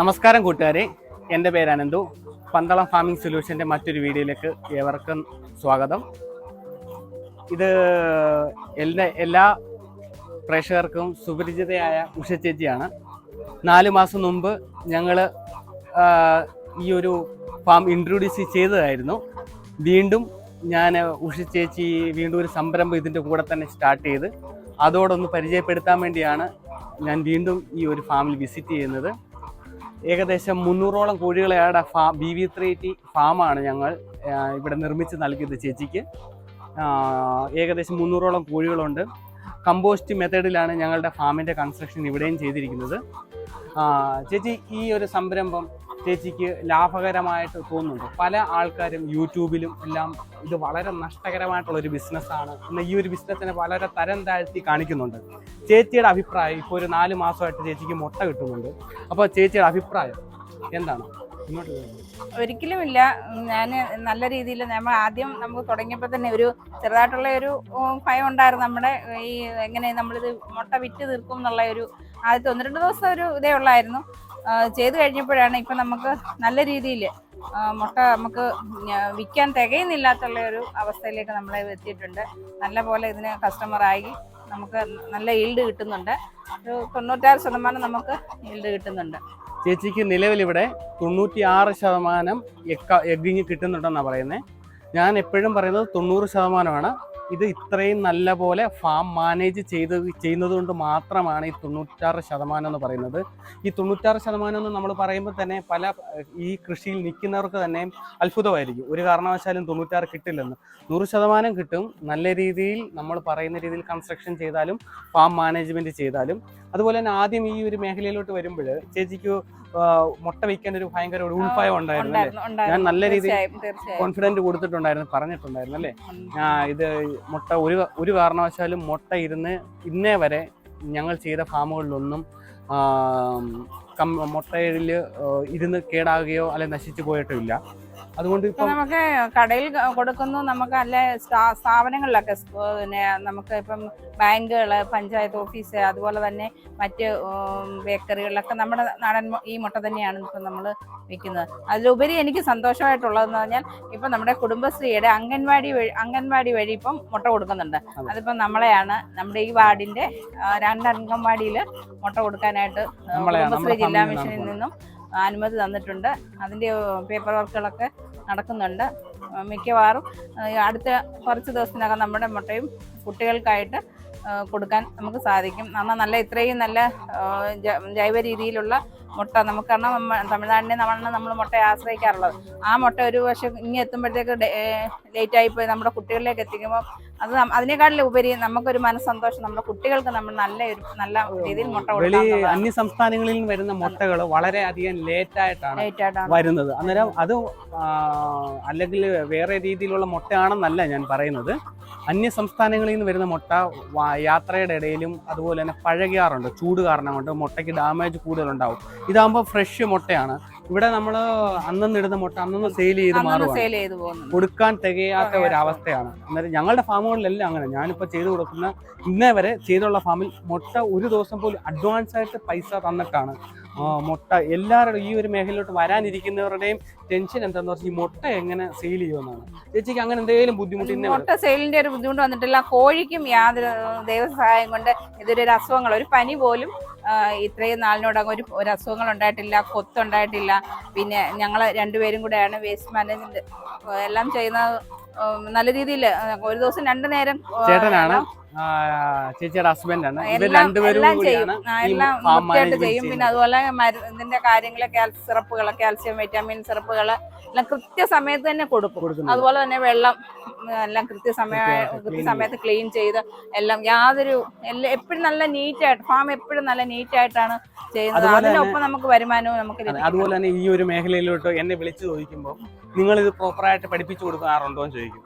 നമസ്കാരം കൂട്ടുകാരെ. എന്റെ പേര് അനന്തു. പന്തളം ഫാമിംഗ് സൊല്യൂഷന്റെ മറ്റൊരു വീഡിയോയിലേക്ക് ഏവർക്കും സ്വാഗതം. ഇത് എല്ലാ എല്ലാ പ്രേക്ഷകർക്കും സുപരിചിതയായ ഉഷ ചേച്ചിയാണ്. നാല് മാസം മുമ്പ് ഞങ്ങൾ ഈ ഒരു ഫാം ഇൻട്രൊഡ്യൂസ് ചെയ്തതായിരുന്നു. വീണ്ടും ഞാൻ ഉഷ ചേച്ചി വീണ്ടും ഒരു സംരംഭം ഇതിന്റെ കൂടെ തന്നെ സ്റ്റാർട്ട് ചെയ്ത് അതോടൊന്ന് പരിചയപ്പെടുത്താൻ വേണ്ടിയാണ് ഞാൻ വീണ്ടും ഈ ഒരു ഫാമിൽ വിസിറ്റ് ചെയ്യുന്നത്. ഏകദേശം മുന്നൂറോളം കോഴികളെയാണ് ഫാ ബി വി ത്രീ ടി ഫാമാണ് ഞങ്ങൾ ഇവിടെ നിർമ്മിച്ച് നൽകിയത് ചേച്ചിക്ക്. ഏകദേശം മുന്നൂറോളം കോഴികളുണ്ട്. കമ്പോസ്റ്റ് മെത്തേഡിലാണ് ഞങ്ങളുടെ ഫാമിന്റെ കൺസ്ട്രക്ഷൻ ഇവിടെയും ചെയ്തിരിക്കുന്നത്. ചേച്ചി ഈ ഒരു സംരംഭം ചേച്ചിക്ക് ലാഭകരമായിട്ട് തോന്നുന്നുണ്ട്. പല ആൾക്കാരും യൂട്യൂബിലും എല്ലാം ഇത് വളരെ നഷ്ടകരമായിട്ടുള്ള ഒരു ബിസിനസ്സാണ്. ഇന്ന് ഈ ഒരു ബിസിനസ്സിനെ വളരെ തരം താഴ്ത്തി കാണിക്കുന്നുണ്ട്. ചേച്ചിയുടെ അഭിപ്രായം ഇപ്പോൾ ഒരു നാല് മാസമായിട്ട് ചേച്ചിക്ക് മുട്ട കിട്ടുന്നുണ്ട്. അപ്പോൾ ചേച്ചിയുടെ അഭിപ്രായം എന്താണ്? ഒരിക്കലുമില്ല. ഞാൻ നല്ല രീതിയിൽ നമ്മൾ ആദ്യം നമുക്ക് തുടങ്ങിയപ്പോൾ തന്നെ ഒരു ചെറുതായിട്ടുള്ള ഒരു ഭയം ഉണ്ടായിരുന്നു നമ്മുടെ ഈ എങ്ങനെ നമ്മളിത് മുട്ട വിറ്റ് തീർക്കും എന്നുള്ള ഒരു ആദ്യത്തെ ഒന്ന് രണ്ട് ദിവസം ഒരു ഇതേ ഉള്ളായിരുന്നു. ചെയ്ത് കഴിഞ്ഞപ്പോഴാണ് ഇപ്പം നമുക്ക് നല്ല രീതിയിൽ മുട്ട നമുക്ക് വിൽക്കാൻ തികയുന്നില്ലാത്തുള്ള ഒരു അവസ്ഥയിലേക്ക് നമ്മളെ എത്തിയിട്ടുണ്ട്. നല്ല പോലെ ഇതിന് കസ്റ്റമറായി നമുക്ക് നല്ല ഈൽഡ് കിട്ടുന്നുണ്ട്. ഒരു തൊണ്ണൂറ്റാറ് ശതമാനം നമുക്ക് ഈൽഡ് കിട്ടുന്നുണ്ട്. ചേച്ചിക്ക് നിലവിലിവിടെ തൊണ്ണൂറ്റി ആറ് ശതമാനം എഗ്ഗിങ് കിട്ടുന്നുണ്ടെന്നാണ് പറയുന്നത്. ഞാൻ എപ്പോഴും പറയുന്നത് തൊണ്ണൂറ് ശതമാനമാണ്. ഇത് ഇത്രയും നല്ല പോലെ ഫാം മാനേജ് ചെയ്ത് ചെയ്യുന്നത് കൊണ്ട് മാത്രമാണ് ഈ തൊണ്ണൂറ്റാറ് ശതമാനം എന്ന് പറയുന്നത്. ഈ തൊണ്ണൂറ്റാറ് ശതമാനം എന്ന് നമ്മൾ പറയുമ്പോൾ തന്നെ പല ഈ കൃഷിയിൽ നിൽക്കുന്നവർക്ക് തന്നെ അത്ഭുതമായിരിക്കും. ഒരു കാരണവശാലും തൊണ്ണൂറ്റാറ് കിട്ടില്ലെന്ന്. നൂറ് ശതമാനം കിട്ടും. നല്ല രീതിയിൽ നമ്മൾ പറയുന്ന രീതിയിൽ കൺസ്ട്രക്ഷൻ ചെയ്താലും ഫാം മാനേജ്മെന്റ് ചെയ്താലും. അതുപോലെ തന്നെ ആദ്യം ഈ ഒരു മേഖലയിലോട്ട് വരുമ്പോൾ ചേച്ചിക്ക് മുട്ട വിൽക്കേണ്ട ഒരു ഭയങ്കര ഒരു ഉൾഭയം ഉണ്ടായിരുന്നു അല്ലേ. ഞാൻ നല്ല രീതിയിൽ കോൺഫിഡന്റ് കൊടുത്തിട്ടുണ്ടായിരുന്നു പറഞ്ഞിട്ടുണ്ടായിരുന്നു അല്ലേ? ഞാൻ ഇത് മുട്ട ഒരു ഒരു കാരണവശാലും മുട്ട ഇരുന്ന് ഇന്നേ വരെ ഞങ്ങൾ ചെയ്ത ഫാമുകളിലൊന്നും മുട്ടയിൽ ഇരുന്ന് കേടാകുകയോ അല്ലെ നശിച്ചു പോയിട്ടോ ഇല്ല അതുകൊണ്ട് ഇപ്പൊ നമുക്ക് കടയിൽ കൊടുക്കുന്നു നമുക്ക് അല്ല സ്ഥാപനങ്ങളിലൊക്കെ പിന്നെ നമുക്ക് ഇപ്പം ബാങ്കുകൾ പഞ്ചായത്ത് ഓഫീസ് അതുപോലെ തന്നെ മറ്റ് ബേക്കറികളിലൊക്കെ നമ്മുടെ നാടൻ ഈ മുട്ട തന്നെയാണ് ഇപ്പം നമ്മൾ വിൽക്കുന്നത്. അതിലുപരി എനിക്ക് സന്തോഷമായിട്ടുള്ളതെന്ന് പറഞ്ഞാൽ ഇപ്പം നമ്മുടെ കുടുംബശ്രീയുടെ അംഗൻവാടി വഴി അംഗൻവാടി വഴി ഇപ്പം മുട്ട കൊടുക്കുന്നുണ്ട്. അതെ. അതിപ്പം നമ്മളെയാണ് നമ്മുടെ ഈ വാർഡിന്റെ രണ്ട് അംഗൻവാടിയിൽ മുട്ട കൊടുക്കാനായിട്ട് കുടുംബശ്രീ ജില്ലാ മിഷനിൽ നിന്നും അനുമതി തന്നിട്ടുണ്ട്. അതിന്റെ പേപ്പർ വർക്കുകളൊക്കെ നടക്കുന്നുണ്ട്. മിക്കവാറും അടുത്ത കുറച്ച് ദിവസത്തിനകം നമ്മുടെ മുട്ടയും കുട്ടികൾക്കായിട്ട് കൊടുക്കാൻ നമുക്ക് സാധിക്കും. കാരണം നല്ല ഇത്രയും നല്ല ജൈവ രീതിയിലുള്ള മുട്ട. നമുക്ക് കാരണം തമിഴ്നാടിനെ നമ്മളാണ് നമ്മൾ മുട്ടയെ ആശ്രയിക്കാറുള്ളത്. ആ മുട്ട ഒരു പക്ഷേ ഇങ്ങനെ എത്തുമ്പോഴത്തേക്ക് ലേറ്റ് ആയിപ്പോയി നമ്മുടെ കുട്ടികളിലേക്ക് എത്തിക്കുമ്പോൾ അത് അതിനേക്കാളും ഉപരി നമുക്കൊരു മനസ്സന്തോഷം. നമ്മുടെ കുട്ടികൾക്ക് നമ്മൾ നല്ല ഒരു നല്ല രീതിയിൽ മുട്ട അന്യ സംസ്ഥാനങ്ങളിൽ വരുന്ന മുട്ടകൾ വളരെ അധികം ലേറ്റ് ആയിട്ടാണ് വരുന്നത്. അന്നേരം അത് അല്ലെങ്കിൽ വേറെ രീതിയിലുള്ള മുട്ടയാണെന്നല്ല ഞാൻ പറയുന്നത്. അന്യ സംസ്ഥാനങ്ങളിൽ നിന്ന് വരുന്ന മുട്ട യാത്രയുടെ ഇടയിലും അതുപോലെ തന്നെ പഴകിയാറുണ്ട്. ചൂട് കാരണം കൊണ്ട് മുട്ടയ്ക്ക് ഡാമേജ് കൂടുതലുണ്ടാവും. ഇതാകുമ്പോൾ ഫ്രഷ് മുട്ടയാണ്. ഇവിടെ നമ്മൾ അന്നന്ന് ഇടുന്ന മുട്ട അന്നന്ന് സെയിൽ ചെയ്ത് മാറും കൊടുക്കാൻ തികയാത്ത ഒരു അവസ്ഥയാണ് അന്നേരം ഞങ്ങളുടെ ഫാമുകളിലെല്ലാം അങ്ങനെ. ഞാനിപ്പോൾ ചെയ്തു കൊടുക്കുന്ന ഇന്നേ വരെ ചെയ്തുള്ള ഫാമിൽ മുട്ട ഒരു ദിവസം പോലും അഡ്വാൻസ് ആയിട്ട് പൈസ തന്നിട്ടാണ്. മുട്ട എല്ലാവരുടെയും ഈ ഒരു മേഖലയിലോട്ട് വരാനിരിക്കുന്നവരുടെയും ടെൻഷൻ എന്താന്ന് വെച്ചാൽ ഈ മുട്ട എങ്ങനെ സെയിൽ ചെയ്യുമെന്നാണ്. ചേച്ചിക്ക് അങ്ങനെ എന്തെങ്കിലും ബുദ്ധിമുട്ട് മുട്ട സെയിലിന്റെ ഒരു ബുദ്ധിമുട്ട് വന്നിട്ടില്ല. കോഴിക്കും യാതൊരു ദൈവസഹായം കൊണ്ട് ഇതൊരു അസുഖങ്ങൾ. ഒരു പനി പോലും ഇത്രയും നാളിനോടകം ഒരു ഒരു അസുഖങ്ങൾ ഉണ്ടായിട്ടില്ല കൊത്തുണ്ടായിട്ടില്ല. പിന്നെ ഞങ്ങൾ രണ്ടുപേരും കൂടെയാണ് വേസ്റ്റ് മാനേജ്മെന്റ് എല്ലാം ചെയ്യുന്ന നല്ല രീതിയിൽ ഒരു ദിവസം രണ്ടു നേരം ചേട്ടനാണ് ചേച്ചിയുടെ ഹസ്ബൻഡാണ് ആണ്. എല്ലാം ചെയ്യും. എല്ലാം വൃത്തിയായിട്ട് ചെയ്യും. പിന്നെ അതുപോലെ മരുന്നിന്റെ ഇതിന്റെ കാര്യങ്ങൾ സിറപ്പുകൾ കാൽസ്യം വൈറ്റാമിൻ സിറപ്പുകൾ എല്ലാം കൃത്യസമയത്ത് തന്നെ കൊടുക്കും. അതുപോലെ തന്നെ വെള്ളം എല്ലാം കൃത്യസമയ കൃത്യസമയത്ത് ക്ലീൻ ചെയ്ത് എല്ലാം യാതൊരു എല്ലാം എപ്പോഴും നല്ല നീറ്റായിട്ട് ഫാം എപ്പോഴും നല്ല നീറ്റായിട്ടാണ് ചെയ്യുന്നത്. അതിനൊപ്പം നമുക്ക് വരുമാനവും നമുക്ക് അതുപോലെ തന്നെ ഈ ഒരു മേഖലയിലോട്ട് എന്നെ വിളിച്ചു ചോദിക്കുമ്പോൾ നിങ്ങൾ ഇത് പ്രോപ്പറായിട്ട് പഠിപ്പിച്ചു കൊടുക്കാറുണ്ടോ എന്ന് ചോദിക്കും.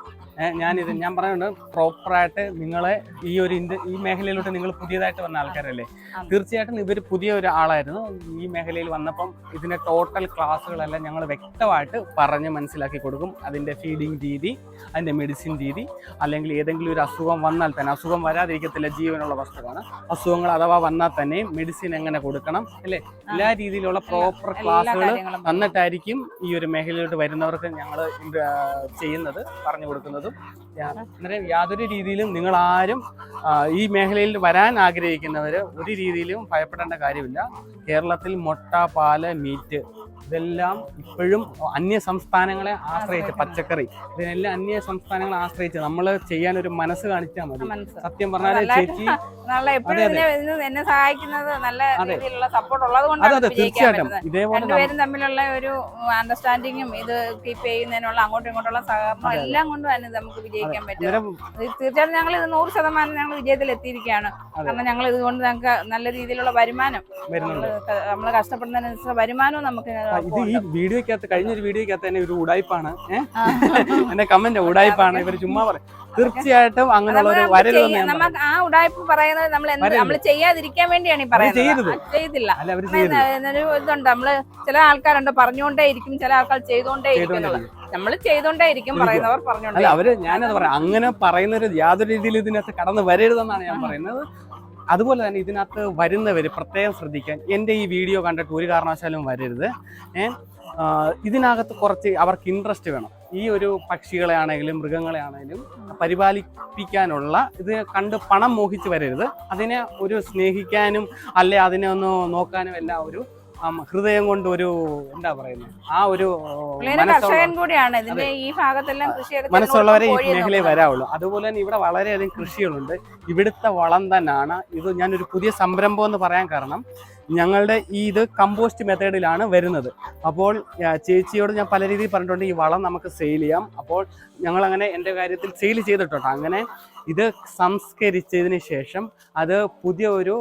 ഞാനിത് ഞാൻ പറയുന്നുണ്ട് പ്രോപ്പറായിട്ട് നിങ്ങളെ ഈ ഒരു ഇന്ത്യ ഈ മേഖലയിലോട്ട് നിങ്ങൾ പുതിയതായിട്ട് വന്ന ആൾക്കാരല്ലേ. തീർച്ചയായിട്ടും ഇവർ പുതിയ ഒരു ആളായിരുന്നു. ഈ മേഖലയിൽ വന്നപ്പം ഇതിന്റെ ടോട്ടൽ ക്ലാസ്സുകളെല്ലാം ഞങ്ങൾ വ്യക്തമായിട്ട് പറഞ്ഞ് മനസ്സിലാക്കി കൊടുക്കും. അതിന്റെ ഫീഡിങ് രീതി അതിന്റെ മെഡിസിൻ രീതി അല്ലെങ്കിൽ ഏതെങ്കിലും ഒരു അസുഖം വന്നാൽ തന്നെ അസുഖം വരാതിരിക്കത്തില്ല ജീവനുള്ള വസ്തുവാണ്. അസുഖങ്ങൾ അഥവാ വന്നാൽ തന്നെ മെഡിസിൻ എങ്ങനെ കൊടുക്കണം അല്ലേ? എല്ലാ രീതിയിലുള്ള പ്രോപ്പർ ക്ലാസ്സുകൾ തന്നിട്ടായിരിക്കും ഈ ഒരു മേഖലയിലോട്ട് വരുന്നവർക്ക് ഞങ്ങൾ ചെയ്യുന്നത് പറഞ്ഞു കൊടുക്കുന്നതും. യാ- അന്നേരം യാതൊരു രീതിയിലും നിങ്ങൾ ആരും ഈ മേഖലയിൽ വരാൻ ആഗ്രഹിക്കുന്നവർ ഒരു രീതിയിലും ഭയപ്പെടേണ്ട കാര്യമില്ല. കേരളത്തിൽ മുട്ട പാൽ മീറ്റ് ഇതെല്ലാം ഇപ്പോഴും അന്യ സംസ്ഥാനങ്ങളെ ആശ്രയിച്ച് പച്ചക്കറി ഇതിനെല്ലാം അന്യ സംസ്ഥാനങ്ങളെ ആശ്രയിച്ച് നമ്മൾ ചെയ്യാൻ ഒരു മനസ്സ് കാണിച്ചാൽ മതി. സത്യം പറഞ്ഞാൽ ചേച്ചി നല്ല എപ്പോഴും എന്നെ സഹായിക്കുന്നത് നല്ല രീതിയിലുള്ള സപ്പോർട്ട് ഉള്ളത് കൊണ്ടാണ് തീർച്ചയായിട്ടും. ഇതേപോലെ രണ്ടുപേരും തമ്മിലുള്ള ഒരു അണ്ടർസ്റ്റാൻഡിങ്ങും ഇത് കീപ്പ് ചെയ്യുന്നതിനുള്ള അങ്ങോട്ടും ഇങ്ങോട്ടുള്ള സഹകരണം. എല്ലാം കൊണ്ടും തന്നെ നമുക്ക് വിജയിക്കാൻ പറ്റും. തീർച്ചയായിട്ടും ഞങ്ങൾ ഇത് നൂറ് ശതമാനം ഞങ്ങൾ വിജയത്തിൽ എത്തിയിരിക്കുകയാണ്. കാരണം ഞങ്ങൾ ഇതുകൊണ്ട് ഞങ്ങൾക്ക് നല്ല രീതിയിലുള്ള വരുമാനം നമ്മൾ കഷ്ടപ്പെടുന്നതിനനുസരിച്ച് വരുമാനവും നമുക്ക് ഇത് ഈ വീഡിയോക്കകത്ത് കഴിഞ്ഞൊരു വീഡിയോക്കകത്ത് തന്നെ ഒരു ഉടായ്പാണ്. എന്റെ കമന്റ് ഉടായ്പാണ്. ഇവർ ചുമ്മാ പറയും. തീർച്ചയായിട്ടും അങ്ങനെയുള്ള ഒരു വരരുതെന്ന് ആ ഉടായ്പ പറയുന്നത് നമ്മൾ നമ്മൾ ചെയ്യാതിരിക്കാൻ വേണ്ടിയാണ് ഈ പറയുന്നത്. ചെയ്തില്ല. ഒരു ഇതുണ്ട്. നമ്മൾ ചില ആൾക്കാരുണ്ട് പറഞ്ഞുകൊണ്ടേ ഇരിക്കും ചില ആൾക്കാർ ചെയ്തുകൊണ്ടേ ഇരിക്കും. നമ്മൾ ഇരിക്കും. പറയുന്നവർ അല്ല പറഞ്ഞുകൊണ്ടേ അവർ ഞാനത് പറയാം. അങ്ങനെ പറയുന്നൊരു യാതൊരു രീതിയിൽ ഇതിനകത്ത് കടന്നു വരരുതെന്നാണ് ഞാൻ പറയുന്നത്. അതുപോലെ തന്നെ ഇതിനകത്ത് വരുന്നവർ പ്രത്യേകം ശ്രദ്ധിക്കാൻ എന്റെ ഈ വീഡിയോ കണ്ടിട്ട് ഒരു കാരണവശാലും വരരുത്. ഇതിനകത്ത് കുറച്ച് അവർക്ക് ഇൻട്രസ്റ്റ് വേണം. ഈ ഒരു പക്ഷികളെ ആണെങ്കിലും മൃഗങ്ങളെ ആണെങ്കിലും പരിപാലിപ്പിക്കാനുള്ള ഇത് കണ്ട് പണം മോഹിച്ച് വരരുത്. അതിനെ ഒരു സ്നേഹിക്കാനും അല്ലെ അതിനെ ഒന്ന് നോക്കാനും എല്ലാം ഒരു ഹൃദയം കൊണ്ട് ഒരു എന്താ പറയുന്നത്? ആ ഒരു കർഷകൻ കൂടിയാണ്. ഇതിന്റെ ഈ ഭാഗത്തെല്ലാം കൃഷിയൊക്കെ മനസ്സുള്ളവരെ ഈ മേഖലയിൽ വരാവുള്ളൂ. അതുപോലെ തന്നെ ഇവിടെ വളരെയധികം കൃഷികളുണ്ട്. ഇവിടുത്തെ വളം തന്നെയാണ് ഇത് ഞാനൊരു പുതിയ സംരംഭം എന്ന് പറയാൻ കാരണം ഞങ്ങളുടെ ഈ ഇത് കമ്പോസ്റ്റ് മെത്തേഡിലാണ് വരുന്നത്. അപ്പോൾ ചേച്ചിയോട് ഞാൻ പല രീതിയിൽ പറഞ്ഞിട്ടുണ്ട് ഈ വളം നമുക്ക് സെയിൽ ചെയ്യാം. അപ്പോൾ ഞങ്ങൾ അങ്ങനെ എന്റെ കാര്യത്തിൽ സെയിൽ ചെയ്തിട്ടുണ്ട്. അങ്ങനെ ഇത് സംസ്കരിച്ചതിന് ശേഷം അത് പുതിയ ഒരു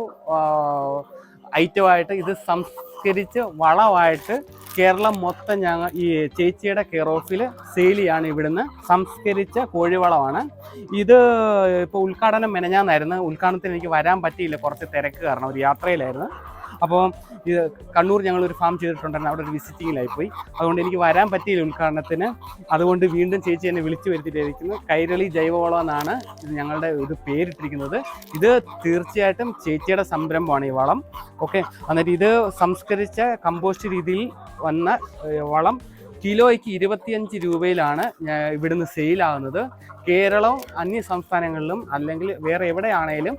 ഐറ്റമായിട്ട് ഇത് സംസ്കരിച്ച് വളമായിട്ട് കേരളം മൊത്തം ഞങ്ങൾ ഈ ചേച്ചിയുടെ കെയർ ഓഫിൽ സെയിൽ ഇവിടുന്ന്. സംസ്കരിച്ച കോഴിവളമാണ്. ഇത് ഇപ്പോൾ ഉദ്ഘാടനം മെനഞ്ഞാന്നായിരുന്നു. ഉദ്ഘാടനത്തിന് എനിക്ക് വരാൻ പറ്റിയില്ല. കുറച്ച് തിരക്ക് കാരണം ഒരു യാത്രയിലായിരുന്നു. അപ്പോൾ ഇത് കണ്ണൂർ ഞങ്ങൾ ഒരു ഫാം ചെയ്തിട്ടുണ്ടായിരുന്നു അവിടെ ഒരു വിസിറ്റിങ്ങിലായി പോയി അതുകൊണ്ട് എനിക്ക് വരാൻ പറ്റിയില്ല ഉദ്ഘാടനത്തിന്. അതുകൊണ്ട് വീണ്ടും ചേച്ചി എന്നെ വിളിച്ചു വരുത്തിയിട്ടിരിക്കുന്നു കൈരളി ജൈവവളം എന്നാണ് ഇത് ഞങ്ങളുടെ ഇത് പേരിട്ടിരിക്കുന്നത്. ഇത് തീർച്ചയായിട്ടും ചേച്ചിയുടെ സംരംഭമാണ് ഈ വളം. ഓക്കെ എന്നിട്ട് ഇത് സംസ്കരിച്ച കമ്പോസ്റ്റ് രീതിയിൽ വന്ന വളം കിലോയ്ക്ക് ഇരുപത്തിയഞ്ച് രൂപയിലാണ് ഇവിടുന്ന് സെയിലാകുന്നത് കേരളം അന്യ സംസ്ഥാനങ്ങളിലും അല്ലെങ്കിൽ വേറെ എവിടെയാണേലും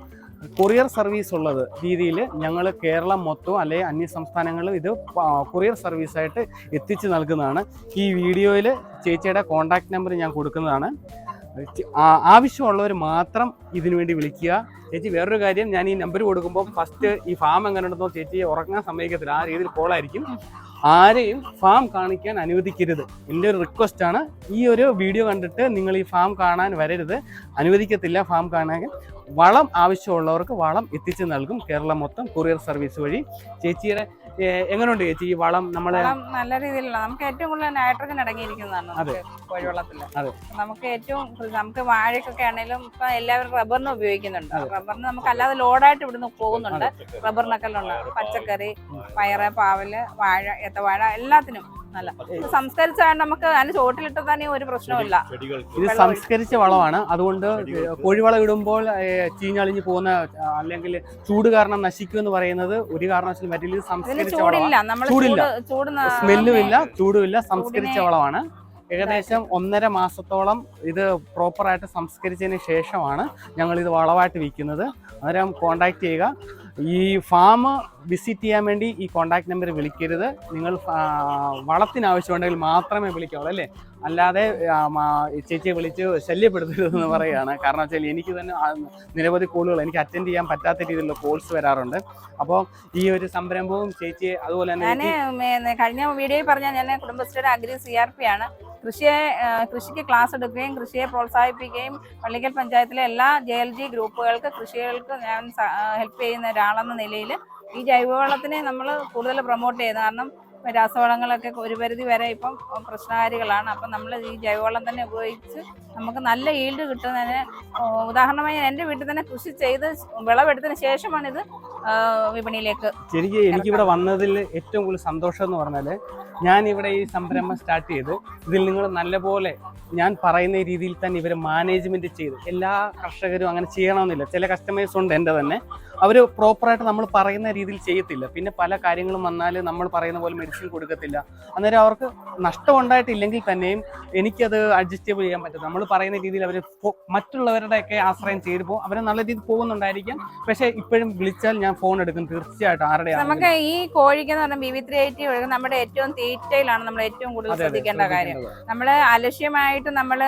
കൊറിയർ സർവീസ് ഉള്ളത് രീതിയിൽ ഞങ്ങൾ കേരളം മൊത്തം അല്ലെങ്കിൽ അന്യ സംസ്ഥാനങ്ങളിലും ഇത് കൊറിയർ സർവീസായിട്ട് എത്തിച്ചു നൽകുന്നതാണ്. ഈ വീഡിയോയിൽ ചേച്ചിയുടെ കോൺടാക്ട് നമ്പർ ഞാൻ കൊടുക്കുന്നതാണ്. ആവശ്യമുള്ളവർ മാത്രം ഇതിനു വേണ്ടി വിളിക്കുക. ചേച്ചി വേറൊരു കാര്യം ഞാൻ ഈ നമ്പർ കൊടുക്കുമ്പോൾ ഫസ്റ്റ് ഈ ഫാം എങ്ങനെ ഉണ്ടെന്നോ ചേച്ചി ഉറങ്ങാൻ സമ്മതിക്കത്തില്ല. ആ രീതിയിൽ കോളായിരിക്കും ആരെയും ഫാം കാണിക്കാൻ അനുവദിക്കരുത്. എന്റെ ഒരു റിക്വസ്റ്റ് ആണ്. ഈ ഒരു വീഡിയോ കണ്ടിട്ട് നിങ്ങൾ ഈ ഫാം കാണാൻ വരരുത്. അനുവദിക്കത്തില്ല ഫാം കാണാൻ. വളം ആവശ്യമുള്ളവർക്ക് വളം എത്തിച്ചു നൽകും കേരളം മൊത്തം കൊറിയർ സർവീസ് വഴി. ചേച്ചിയുടെ എങ്ങനെയുണ്ട് ചേച്ചി ഈ വളം നമ്മളെ നല്ല രീതിയിലുള്ള നമുക്ക് ഏറ്റവും കൂടുതൽ നൈട്രജൻ അടങ്ങിയിരിക്കുന്നതാണ്. നമുക്ക് കോഴിവെള്ളത്തിൽ നമുക്ക് ഏറ്റവും നമുക്ക് വാഴക്കൊക്കെ ആണെങ്കിലും ഇപ്പൊ എല്ലാവരും റബ്ബറിന് ഉപയോഗിക്കുന്നുണ്ട്. റബ്ബറിന് നമുക്ക് അല്ലാതെ ലോഡായിട്ട് ഇവിടുന്ന് പോകുന്നുണ്ട്. റബ്ബറിനൊക്കെ ഉള്ള പച്ചക്കറി പയറ് പാവൽ വാഴ ഏത്തവാഴ എല്ലാത്തിനും നല്ല. സംസ്കരിച്ചാണ് സംസ്കരിച്ചാണ്ട് നമുക്ക് അതിന് ചോട്ടിലിട്ട് തന്നെ ഒരു പ്രശ്നമില്ല ഇത് സംസ്കരിച്ച വളമാണ്. അതുകൊണ്ട് കോഴിവളം ഇടുമ്പോൾ ചീഞ്ഞളിഞ്ഞ് പോകുന്ന അല്ലെങ്കിൽ ചൂട് കാരണം നശിക്കും എന്ന് പറയുന്നത് ഒരു കാരണവശാലും പറ്റില്ല. ഇത് സംസ്കരിച്ച വളമാണ് ചൂടില്ല. സ്മെല്ലും ഇല്ല ചൂടും ഇല്ല സംസ്കരിച്ച വളമാണ് ഏകദേശം ഒന്നര മാസത്തോളം ഇത് പ്രോപ്പറായിട്ട് സംസ്കരിച്ചതിന് ശേഷമാണ് ഞങ്ങൾ ഇത് വളമായിട്ട് വിൽക്കുന്നത്. അന്നേരം കോണ്ടാക്ട് ചെയ്യുക. ഈ ഫാം വിസിറ്റ് ചെയ്യാൻ വേണ്ടി ഈ കോണ്ടാക്ട് നമ്പർ വിളിക്കരുത്. നിങ്ങൾ വളത്തിനാവശ്യമുണ്ടെങ്കിൽ വളത്തിന് ആവശ്യമുണ്ടെങ്കിൽ മാത്രമേ വിളിക്കാവുള്ളൂ അല്ലേ? അല്ലാതെ ചേച്ചിയെ വിളിച്ച് ശല്യപ്പെടുത്തരുതെന്ന് പറയുകയാണ്. കാരണം വെച്ചാൽ എനിക്ക് തന്നെ നിരവധി കോളുകൾ എനിക്ക് അറ്റൻഡ് ചെയ്യാൻ പറ്റാത്ത രീതിയിലുള്ള കോൾസ് വരാറുണ്ട്. അപ്പോൾ ഈ ഒരു സംരംഭവും ചേച്ചിയെ അതുപോലെ തന്നെ കഴിഞ്ഞ വീഡിയോയിൽ പറഞ്ഞാൽ ഞാൻ കുടുംബശ്രീയുടെ അഗ്രി സി ആർ പി ആണ്. കൃഷിയെ കൃഷിക്ക് ക്ലാസ് എടുക്കുകയും കൃഷിയെ പ്രോത്സാഹിപ്പിക്കുകയും പള്ളിക്കൽ പഞ്ചായത്തിലെ എല്ലാ ജെ എൽ ജി ഗ്രൂപ്പുകൾക്ക് കൃഷികൾക്ക് ഞാൻ ഹെൽപ്പ് ചെയ്യുന്ന ഒരാളെന്ന നിലയിൽ ഈ ജൈവവളത്തിനെ നമ്മൾ കൂടുതൽ പ്രൊമോട്ട് ചെയ്യുന്നത്. കാരണം രാസവളങ്ങളൊക്കെ ഒരു പരിധി വരെ ഇപ്പം പ്രശ്നകാരികളാണ്. അപ്പം നമ്മൾ ഈ ജൈവവളം തന്നെ ഉപയോഗിച്ച് നമുക്ക് നല്ല ഈൽഡ് കിട്ടുന്നതിന് ഉദാഹരണമായി എന്റെ വീട്ടിൽ തന്നെ കൃഷി ചെയ്ത് വിളവെടുത്തതിന് ശേഷമാണ് ഇത് വിപണിയിലേക്ക് ശരിക്കും എനിക്കിവിടെ വന്നതിൽ ഏറ്റവും കൂടുതൽ സന്തോഷം എന്ന് പറഞ്ഞാൽ ഞാൻ ഇവിടെ ഈ സംരംഭം സ്റ്റാർട്ട് ചെയ്ത് ഇതിൽ നിങ്ങൾ നല്ലപോലെ ഞാൻ പറയുന്ന രീതിയിൽ തന്നെ ഇവർ മാനേജ്മെന്റ് ചെയ്ത് എല്ലാ കർഷകരും അങ്ങനെ ചെയ്യണമെന്നില്ല. ചില കസ്റ്റമേഴ്സ് ഉണ്ട് എന്റെ തന്നെ. അവർ പ്രോപ്പറായിട്ട് നമ്മൾ പറയുന്ന രീതിയിൽ ചെയ്യത്തില്ല. പിന്നെ പല കാര്യങ്ങളും വന്നാൽ നമ്മൾ പറയുന്ന പോലെ മെഡിസിൻ കൊടുക്കത്തില്ല. അന്നേരം അവർക്ക് നഷ്ടം ഉണ്ടായിട്ടില്ലെങ്കിൽ തന്നെയും എനിക്കത് അഡ്ജസ്റ്റബിൾ ചെയ്യാൻ പറ്റും. നമ്മൾ പറയുന്ന രീതിയിൽ അവർ മറ്റുള്ളവരുടെയൊക്കെ ആശ്രയം ചെയ്തു പോകും. അവർ നല്ല രീതിയിൽ പോകുന്നുണ്ടായിരിക്കാം. പക്ഷേ ഇപ്പോഴും വിളിച്ചാൽ ഞാൻ ഫോൺ എടുക്കും. തീർച്ചയായിട്ടും ആരുടെ നമുക്ക് ഈ കോഴിക്ക് എന്ന് പറഞ്ഞാൽ ബി ത്രീ എയ്റ്റി നമ്മുടെ ഏറ്റവും തീറ്റയിലാണ് നമ്മൾ ഏറ്റവും കൂടുതൽ ശ്രദ്ധിക്കേണ്ട കാര്യം. നമ്മൾ അലക്ഷ്യമായിട്ട് നമ്മൾ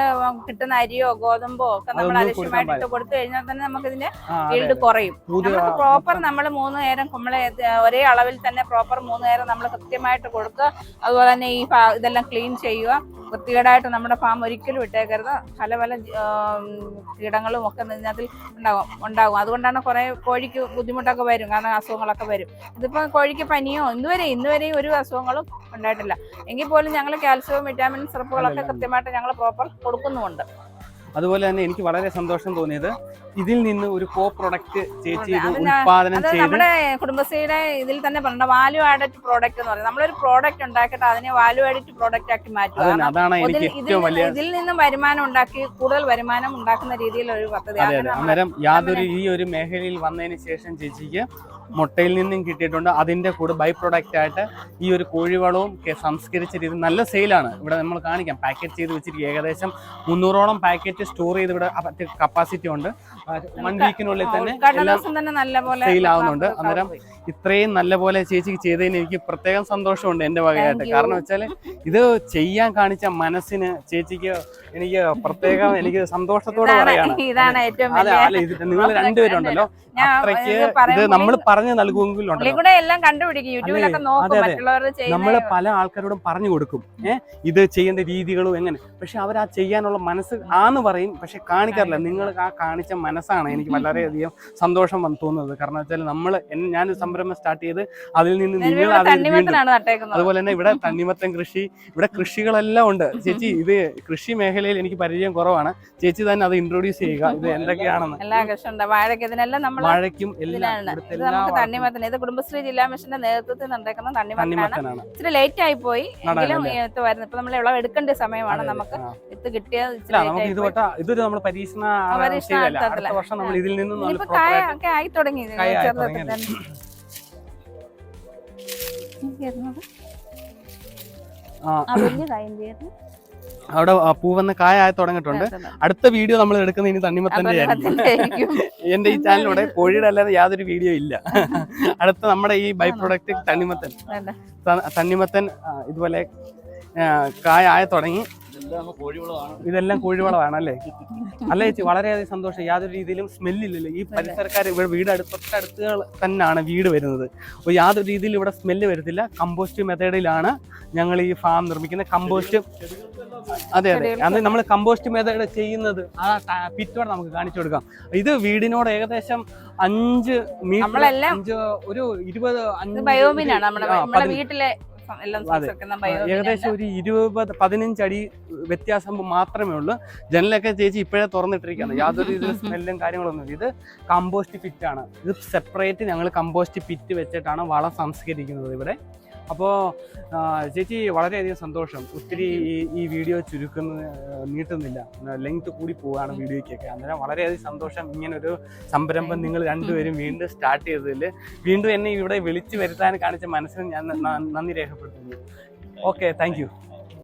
കിട്ടുന്ന അരിയോ ഗോതമ്പോ ഒക്കെ നമ്മൾ അലക്ഷ്യമായിട്ട് ഇട്ട് കൊടുത്തു കഴിഞ്ഞാൽ തന്നെ നമുക്ക് ഇതിന്റെ ഈൽഡ് കുറയും. നമുക്ക് പ്രോപ്പർ നമ്മൾ മൂന്ന് നേരം നമ്മളെ ഒരേ അളവിൽ തന്നെ പ്രോപ്പർ മൂന്ന് നേരം നമ്മൾ കൃത്യമായിട്ട് കൊടുക്കുക. അതുപോലെ തന്നെ ഈ ഇതെല്ലാം ക്ലീൻ ചെയ്യുക. വൃത്തികേടായിട്ട് നമ്മുടെ ഫാം ഒരിക്കലും ഇട്ടേക്കരുത്. പല പല കീടങ്ങളും ഒക്കെ ഇതിനകത്തിൽ ഉണ്ടാകും ഉണ്ടാകും. അതുകൊണ്ടാണ് കുറേ കോഴിക്ക് ബുദ്ധിമുട്ടൊക്കെ വരും. കാരണം അസുഖങ്ങളൊക്കെ വരും. ഇതിപ്പോൾ കോഴിക്ക് പനിയോ ഇന്നുവരെ ഇന്നുവരെയും ഒരു അസുഖങ്ങളും ഉണ്ടായിട്ടില്ല. എങ്കിൽ പോലും ഞങ്ങൾ കാൽസ്യവും വിറ്റാമിൻ സിറപ്പുകളൊക്കെ കൃത്യമായിട്ട് ഞങ്ങൾ പ്രോപ്പർ കൊടുക്കുന്നുമുണ്ട്. അതുപോലെ തന്നെ എനിക്ക് വളരെ സന്തോഷം തോന്നിയത് ഇതിൽ നിന്ന് ഒരു കോ പ്രൊഡക്റ്റ് ചേച്ചി ഉത്പാദനം നമ്മുടെ കുടുംബശ്രീയുടെ ഇതിൽ തന്നെ പറഞ്ഞ വാല്യൂ ആഡഡ് പ്രോഡക്റ്റ് എന്ന് പറയുന്നത്. നമ്മളൊരു പ്രോഡക്റ്റ് ഉണ്ടാക്കിയിട്ട് അതിനെ വാല്യൂ ആഡഡ് പ്രോഡക്റ്റ് ആക്കി മാറ്റുക. അതാണ് എനിക്ക് ഏറ്റവും വലിയ നിന്ന് ഇതിൽ നിന്നും വരുമാനം ഉണ്ടാക്കി കൂടുതൽ വരുമാനം ഉണ്ടാക്കുന്ന രീതിയിൽ ഒരു പദ്ധതി അന്നേരം യാതൊരു ഈ ഒരു മേഖലയിൽ വന്നതിന് ശേഷം ചേച്ചിക്ക് മുട്ടയിൽ നിന്നും കിട്ടിയിട്ടുണ്ട്. അതിന്റെ കൂടെ ബൈ പ്രൊഡക്റ്റ് ആയിട്ട് ഈ ഒരു കോഴിവളവും സംസ്കരിച്ച രീതി നല്ല സെയിലാണ് ഇവിടെ നമ്മൾ കാണിക്കാം. പാക്കറ്റ് ചെയ്ത് വെച്ചിരിക്കും ഏകദേശം മുന്നൂറോളം പാക്കറ്റ് സ്റ്റോർ ചെയ്ത് ഇവിടെ കപ്പാസിറ്റി ഉണ്ട്. വൺ വീക്കിനുള്ളിൽ തന്നെ എല്ലാം സെയിൽ ആവുന്നുണ്ട്. അന്നേരം ഇത്രയും നല്ല പോലെ ചേച്ചിക്ക് ചെയ്തതിന് എനിക്ക് പ്രത്യേകം സന്തോഷമുണ്ട് എന്റെ വകയായിട്ട്. കാരണം വെച്ചാൽ ഇത് ചെയ്യാൻ കാണിച്ച മനസ്സിന് ചേച്ചിക്ക് എനിക്ക് പ്രത്യേകം എനിക്ക് സന്തോഷത്തോടെ പറയാം പറയാണ്. അല്ല ഇത് നിങ്ങൾ രണ്ടുപേരുണ്ടല്ലോ. അത്രയ്ക്ക് ഇത് ഇത് പറ നമ്മൾ പറഞ്ഞു കൂടെ എല്ലാം കണ്ടുപിടിക്കും യൂട്യൂബിലൊക്കെ നോക്കും നമ്മൾ പല ആൾക്കാരോടും പറഞ്ഞു കൊടുക്കും. ഏഹ് ഇത് ചെയ്യേണ്ട രീതികളും എങ്ങനെ? പക്ഷെ അവർ ആ ചെയ്യാനുള്ള മനസ്സ് ആന്ന് പറയും. പക്ഷെ കാണിക്കാറില്ല. നിങ്ങൾ ആ കാണിച്ച മനസ്സാണ് എനിക്ക് വളരെയധികം സന്തോഷം വന്ന് തോന്നുന്നത്. കാരണം വെച്ചാൽ നമ്മൾ ഞാൻ സംരംഭം സ്റ്റാർട്ട് ചെയ്ത് അതിൽ നിന്ന് നിങ്ങൾ അതുപോലെ തന്നെ ഇവിടെ തണ്ണിമത്തൻ കൃഷി ഇവിടെ കൃഷികളെല്ലാം ഉണ്ട്. ചേച്ചി ഇത് കൃഷി മേഖലയിൽ എനിക്ക് പരിചയം കുറവാണ്. ചേച്ചി തന്നെ അത് ഇൻട്രോഡ്യൂസ് ചെയ്യുക. ഇത് എന്തൊക്കെയാണെന്ന്. വാഴയ്ക്ക് ഇവിടുത്തെ എല്ലാ നമുക്ക് തണ്ണിമത്തൻ. ഇത് കുടുംബശ്രീ ജില്ലാ മിഷന്റെ നേതൃത്വത്തിൽ നടക്കുന്ന തണ്ണിമത്തനാണ്. ഇച്ചിരി ലേറ്റ് ആയി പോയി എങ്കിലും നടാനല്ലേ? ഇത് വരുന്നത് ഇപ്പൊ നമ്മൾ ഇളവ് എടുക്കേണ്ട സമയമാണ് നമുക്ക്. ഇത് കിട്ടിയത് ഇതൊരു നമ്മൾ പരീക്ഷണ പരീക്ഷണ ചെയ്തല്ല അടുത്ത വർഷം നമ്മൾ ഇതിൽ നിന്നും നമ്മൾ കായ ഒക്കെ ആയി തുടങ്ങി. ഇത് കായ ആയി ചെറുതൊക്കെ തുടങ്ങി. തന്നെ. ആ, വലിയ കായ? അവിടെ പൂവെന്ന കായ ആയി തുടങ്ങിയിട്ടുണ്ട്. അടുത്ത വീഡിയോ നമ്മൾ എടുക്കുന്ന ഇനി തണ്ണിമത്തന്റെ ആയിരിക്കും. എന്റെ ഈ ചാനലിലൂടെ കോഴിയുടെ അല്ലാതെ യാതൊരു വീഡിയോ ഇല്ല. അടുത്ത നമ്മുടെ ഈ ബൈ പ്രൊഡക്റ്റ് തണ്ണിമത്തൻ. തണ്ണിമത്തൻ ഇതുപോലെ കായ ആയി തുടങ്ങി. ഇതെല്ലാം കോഴിവളമാണ്. അല്ലേ? അല്ല ചേച്ചി? വളരെയധികം സന്തോഷം. യാതൊരു രീതിയിലും സ്മെല്ലില്ലല്ലോ ഈ പരിസരക്കാർ ഇവിടെ വീട് അടുത്ത് തൊട്ടടുത്ത് തന്നെയാണ് വീട് വരുന്നത്. അപ്പോൾ യാതൊരു രീതിയിലും ഇവിടെ സ്മെല്ല് വരത്തില്ല. കമ്പോസ്റ്റ് മെത്തേഡിലാണ് ഞങ്ങൾ ഈ ഫാം നിർമ്മിക്കുന്നത്. കമ്പോസ്റ്റ് അതെ അതെ. അന്ന് നമ്മൾ കമ്പോസ്റ്റ് മേതയുടെ ചെയ്യുന്നത് ആ പിറ്റോടെ നമുക്ക് കാണിച്ചു കൊടുക്കാം. ഇത് വീടിനോട് ഏകദേശം അഞ്ച് മീറ്റർ അഞ്ച് ഒരു ഇരുപത് അഞ്ച് ബയോമിനാണ് നമ്മുടെ വീട്ടിലെ അതെ. ഏകദേശം ഒരു ഇരുപത് പതിനഞ്ചടി വ്യത്യാസം മാത്രമേ ഉള്ളൂ. ജനലൊക്കെ ചേച്ചി ഇപ്പോഴേ തുറന്നിട്ടിരിക്കുകയാണ്. യാതൊരു ഇതിൽ സ്മെല്ലും കാര്യങ്ങളൊന്നുമില്ല ഇത് കമ്പോസ്റ്റ് പിറ്റാണ് ആണ്. ഇത് സെപ്പറേറ്റ് ഞങ്ങൾ കമ്പോസ്റ്റ് പിറ്റ് വെച്ചിട്ടാണ് വളം സംസ്കരിക്കുന്നത് ഇവിടെ. അപ്പോൾ ചേച്ചി വളരെയധികം സന്തോഷം. ഒത്തിരി ഈ ഈ വീഡിയോ ചുരുക്കുന്ന നീട്ടുന്നില്ല. ലെങ്ത് കൂടി പോവുകയാണ് വീഡിയോയ്ക്കൊക്കെ. അന്നേരം വളരെയധികം സന്തോഷം ഇങ്ങനൊരു സംരംഭം നിങ്ങൾ രണ്ടുപേരും വീണ്ടും സ്റ്റാർട്ട് ചെയ്തതിൽ വീണ്ടും എന്നെ ഇവിടെ വിളിച്ചു വരുത്താൻ കാണിച്ച മനസ്സിന് ഞാൻ നന്ദി രേഖപ്പെടുത്തുന്നു. Okay thank you